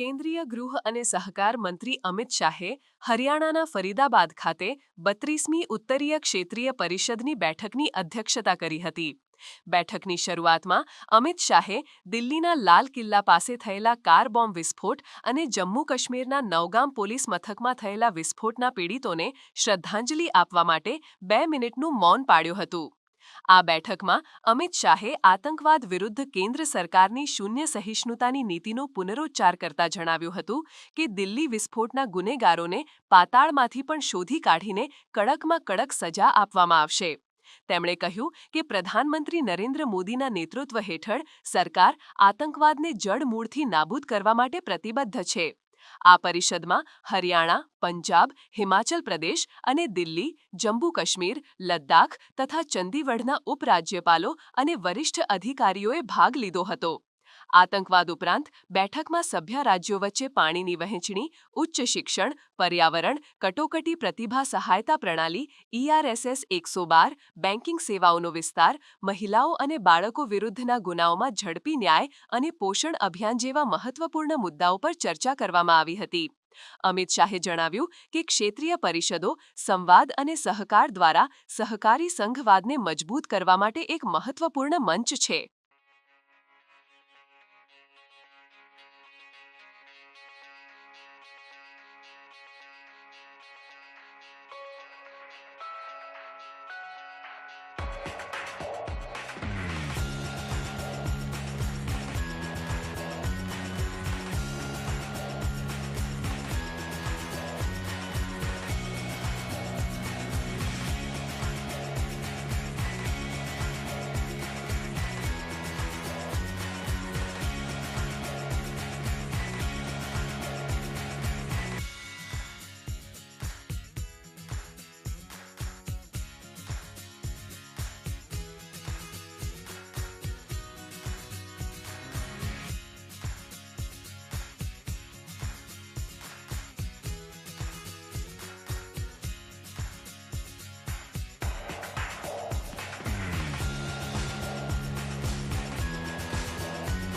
કેન્દ્રીય ગૃહ અને સહકાર મંત્રી અમિત શાહે હરિયાણાના ફરીદાબાદ ખાતે બત્રીસમી ઉત્તરીય ક્ષેત્રીય પરિષદની બેઠકની અધ્યક્ષતા કરી હતી. બેઠકની શરૂઆતમાં અમિત શાહે દિલ્હીના લાલ કિલ્લા પાસે થયેલા કાર બોમ્બ વિસ્ફોટ અને જમ્મુ કાશ્મીરના નવગામ પોલીસ મથકમાં થયેલા વિસ્ફોટના પીડિતોને શ્રદ્ધાંજલિ આપવા માટે બે મિનિટનું મૌન પાળ્યું હતું. આ બેઠકમાં અમિત શાહે આતંકવાદ વિરુદ્ધ કેન્દ્ર સરકારની શૂન્ય સહિષ્ણુતાની નીતિનો પુનરોચ્ચાર કરતા જણાવ્યું હતું કે દિલ્હી વિસ્ફોટના ગુનેગારોને પાતાળમાંથી પણ શોધી કાઢીને કડકમાં કડક સજા આપવામાં આવશે. તેમણે કહ્યું કે પ્રધાનમંત્રી નરેન્દ્ર મોદીના નેતૃત્વ હેઠળ સરકાર આતંકવાદને જડમૂળથી નાબૂદ કરવા માટે પ્રતિબદ્ધ છે. આ પરિષદમાં હરિયાણા, પંજાબ, હિમાચલ પ્રદેશ અને દિલ્હી, જમ્મુ કાશ્મીર, લદ્દાખ તથા ચંદીગઢના ઉપરાજ્યપાલો અને વરિષ્ઠ અધિકારીઓએ ભાગ લીધો હતો. આતંકવાદ ઉપરાંત બેઠકમાં સભ્ય રાજ્યો વચ્ચે પાણીની વહેંચણી, ઉચ્ચ શિક્ષણ, પર્યાવરણ, કટોકટી પ્રતિભા સહાયતા પ્રણાલી ઈઆરએસએસ એકસો બાર બેન્કિંગ સેવાઓનો વિસ્તાર, મહિલાઓ અને બાળકો વિરુદ્ધના ગુનાઓમાં ઝડપી ન્યાય અને પોષણ અભિયાન જેવા મહત્વપૂર્ણ મુદ્દાઓ પર ચર્ચા કરવામાં આવી હતી. અમિત શાહે જણાવ્યું કે ક્ષેત્રીય પરિષદો સંવાદ અને સહકાર દ્વારા સહકારી સંઘવાદને મજબૂત કરવા માટે એક મહત્વપૂર્ણ મંચ છે.